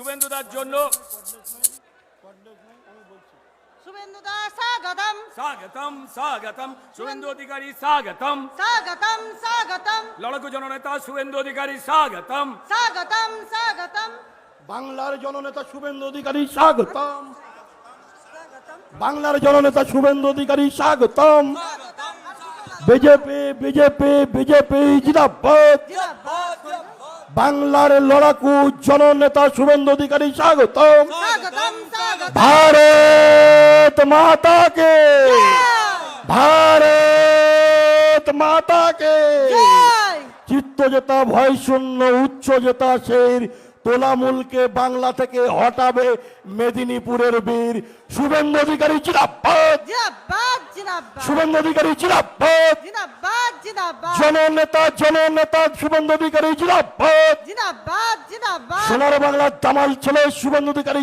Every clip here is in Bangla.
শুভেন্দুদার জন্য শুভেন্দু দাস স্বাগতম। স্বাগতম স্বাগতম। শুভেন্দু অধিকারী স্বাগতম। স্বাগতম স্বাগতম। লড়কু জননেতা শুভেন্দু অধিকারী স্বাগতম। স্বাগতম স্বাগতম। বাংলার জননেতা শুভেন্দু অধিকারী স্বাগতম। বাংলার জননেতা শুভেন্দু অধিকারী স্বাগতম। বিজেপি বিজেপি বিজেপি জিন্দাবাদ বাংলার লড়াকু জননেতা শুভেন্দু অধিকারী স্বাগত ভারত মাতাকে। ভারত মাতাকে। চিত্ত জেতা ভয় শূন্য উচ্চ জেতা সেই তোলামুলকে বাংলা থেকে হটাবে মেদিনীপুরের বীর শুভেন্দু অধিকারী চিরাব্বাদ শুভেন্দু অধিকারী চিরাব্বাদ জননেতা জননেতা শুভেন্দু অধিকারী জিন্দাবাদ। সোনার বাংলার দামাল ছেলে শুভেন্দু অধিকারী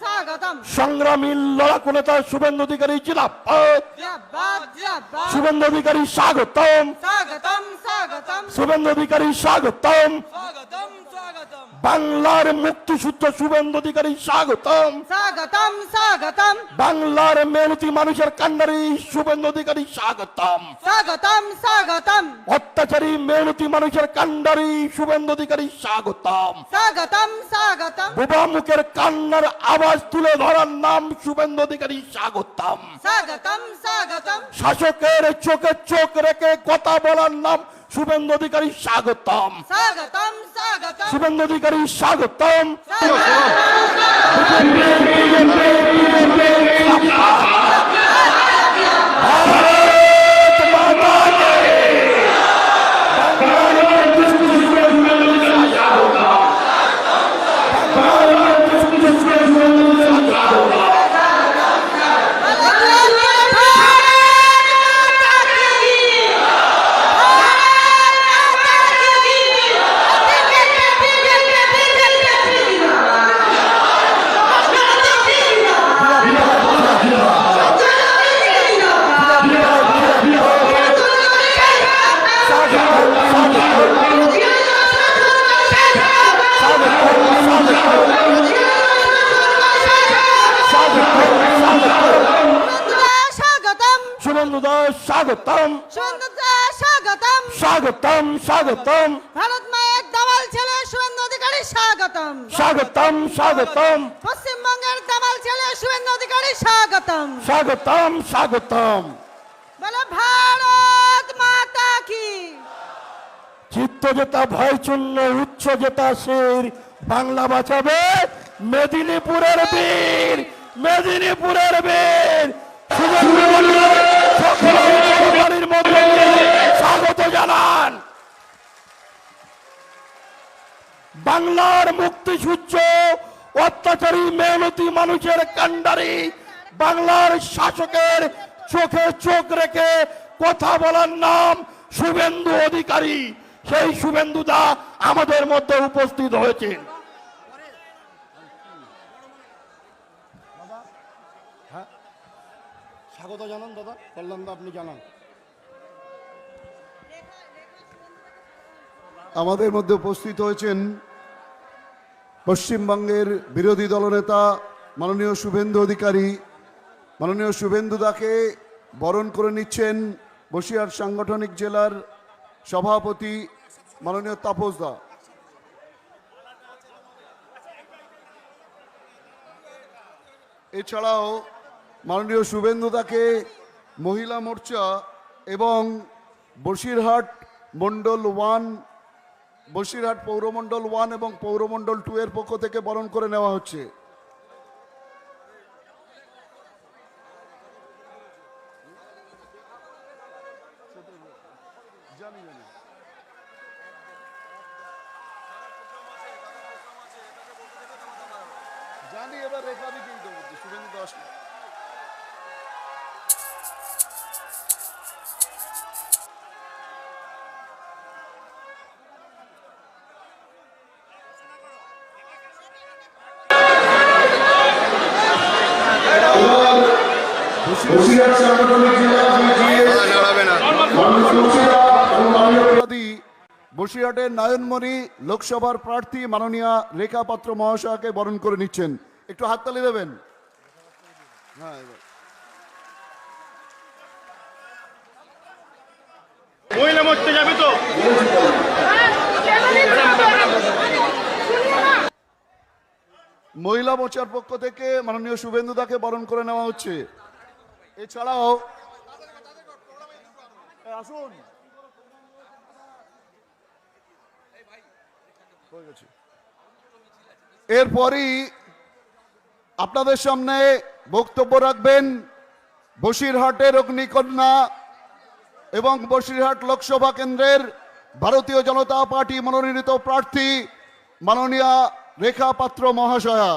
স্বাগতম। সংগ্রামী লড়াকু নেতা শুভেন্দু অধিকারী জিন্দাবাদ। শুভেন্দু অধিকারী স্বাগতম। স্বাগতম স্বাগতম। শুভেন্দু অধিকারী স্বাগতম বাংলার মুক্তিসূত্র শুভেন্দু অধিকারী স্বাগতম। স্বাগতম স্বাগতম। বাংলার মেহনতি মানুষের কান্ডারি শুভেন্দু অধিকারী স্বাগতম। স্বাগতম স্বাগতম। অত্যাচারী মেহনতি মানুষের কান্ডারি শুভেন্দু অধিকারী স্বাগতম। স্বাগতম স্বাগতম। বোবা মুখের কান্নার আওয়াজ তুলে ধরার নাম শুভেন্দু অধিকারী স্বাগতম। স্বাগতম স্বাগতম। শাসকের চোখে চোখ রেখে কথা বলার নাম শুভেন্দু অধিকারী স্বাগতম স্বাগতম। স্বাগতম। শুভেন্দু অধিকারী স্বাগতম দাস স্বাগতম। স্বাগতম। স্বাগতম স্বাগতম। ভারত মায়ের দামাল ছেলে শুভেন্দু অধিকারী স্বাগতম। স্বাগতম স্বাগতম। পশ্চিমবঙ্গের দামাল ছেলে শুভেন্দু অধিকারী স্বাগতম। স্বাগতম স্বাগতম। বলে ভারত মাতা কি? চিত্ত জেতা ভয় চূন্য উচ্চ জেতা শের বাংলা বাঁচাবে মেদিনীপুরের বীর মেদিনীপুরের বীর। শুভেন্দু মণ্ডল সকল অংশগ্রহণকারীর মধ্যে স্বাগত জানান বাংলার মুক্তিসূর্য অত্যাচারী মেহনতি মানুষের কান্ডারি বাংলার শাসকের চোখে চোখ রেখে কথা বলার নাম শুভেন্দু অধিকারী। সেই শুভেন্দু দা আমাদের মধ্যে উপস্থিত হয়েছেন। স্বাগত জানান দাদা কল্যাণ দা আপনি জানান। আমাদের মধ্যে উপস্থিত হয়েছেন পশ্চিমবঙ্গের বিরোধী দলনেতা মাননীয় শুভেন্দু অধিকারী, মাননীয় শুভেন্দু দাকে বরণ করে নিচ্ছেন বসিরহাট সাংগঠনিক জেলার সভাপতি মাননীয় তাপস দা। এছাড়াও মাননীয় শুভেন্দু দাকে মহিলা মোর্চা এবং বসিরহাট মণ্ডল ওয়ান বসিরহাট পৌরমণ্ডল ওয়ান এবং পৌরমণ্ডল টু এর পক্ষ থেকে বরণ করে নেওয়া হচ্ছে। জানি, এবার রেখা শুভেন্দু দাস বসিরহাটের নয়নমণি লোকসভার প্রার্থী মাননীয়া রেখা পাত্র মহাশয়কে বরণ করে নিচ্ছেন। একটু হাততালি দেবেন? হ্যাঁ মহিলা মরতে যাবে তো? মহিলা মোর্চার পক্ষ থেকে মাননীয় শুভেন্দু দাকে বরণ করে নেওয়া হচ্ছে। এছাড়াও আসুন। এরপরই আপনাদের সামনে বক্তব্য রাখবেন বসিরহাটের অগ্নিকন্যা এবং বসিরহাট লোকসভা কেন্দ্রের ভারতীয় জনতা পার্টি মনোনীত প্রার্থী মাননীয়া রেখা পাত্র মহাশয়া